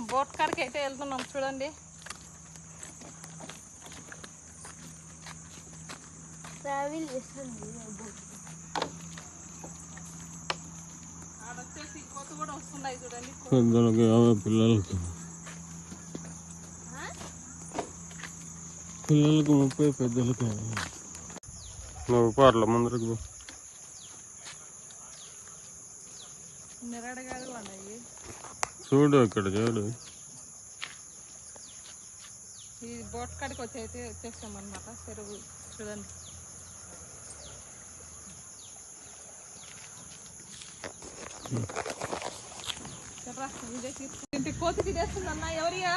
Boat కాడికి అయితే వెళ్తున్నాం చూడండి. ట్రావెల్ చేస్తుంది పెద్దలకి యాభై పిల్లలకి. పిల్లలకి ముప్పై పెద్దలకి. నువ్వు పార్ల ముందరకు చూడు ఇక్కడ చూడు. ఈ బోట్ కాడికి వచ్చి అయితే వచ్చేసాం అనమాట చెరువు చూడండి. కోతి ఎవరియా?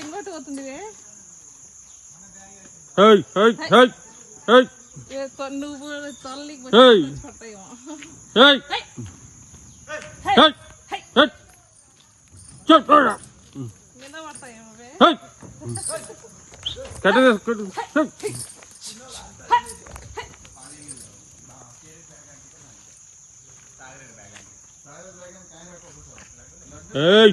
ఇంకోటి పోతుంది వే. హేయ్ హేయ్ హేయ్ హేయ్ ఏ, తొ- నువ్వు ఏయ్.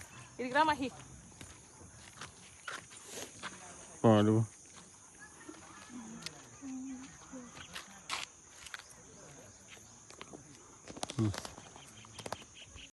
ele Grama aqui. Olha. Hum.